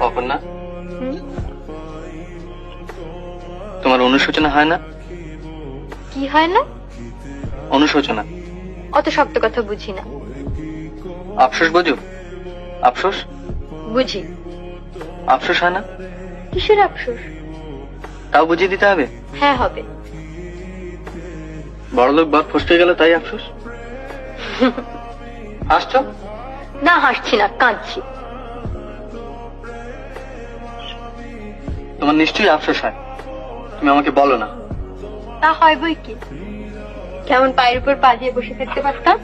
অপর্ণা? তোমার অনুশোচনা হয় না? কি হয় না? অনুশোচনা। অত শক্ত কথা বুঝি না। আফসোস বোঝো? আফসোস? বুঝি। আফসোস হয় না? কিসের আফসোস? তাও বুঝিয়ে দিতে হবে? হ্যাঁ হবে। বড়লোক বাদ ফসকে গেল তাই আফসোস? হাসছো? না হাসছি না কাঁদছি। তোমার নিশ্চয়ই আফসোস হয়। তুমি আমাকে বলো না। তা হয় বই কি? কেমন পায়ের উপর পা দিয়ে বসে থাকতে পারতাম?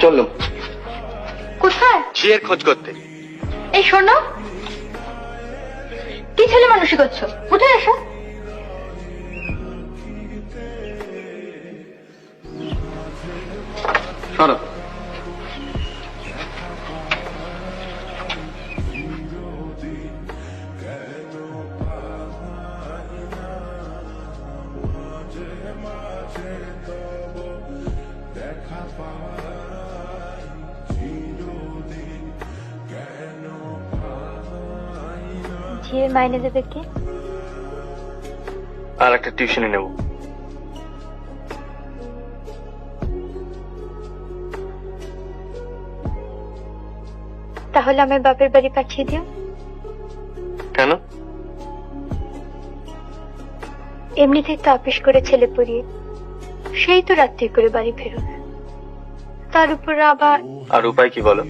চলল কোথায়? ঝিয়ের খোঁজ করতে। এই শোনো কি ছেলে মানুষই করছ? উঠে এসো। সরো। মাইনে দেবে কে? আর একটা টিউশনে নেব। তাহলে আমার বাপের বাড়ি পাঠিয়ে দিও। কেন? এমনি থেকে তো আপিস করে ছেলে পড়িয়ে। সেই তো রাত্রি করে বাড়ি ফেরো। তার উপর আবার আর উপায় কি বলো?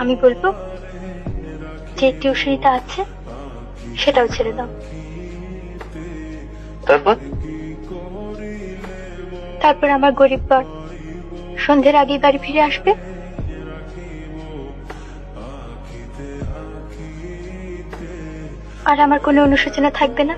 আমি বলব যে টিউশনিটা আছে সেটাও ছেড়ে দাও। তারপর? তারপর আমার গরিব বর সন্ধ্যের আগেই বাড়ি ফিরে আসবে। আর আমার কোনো অনুশোচনা থাকবে না।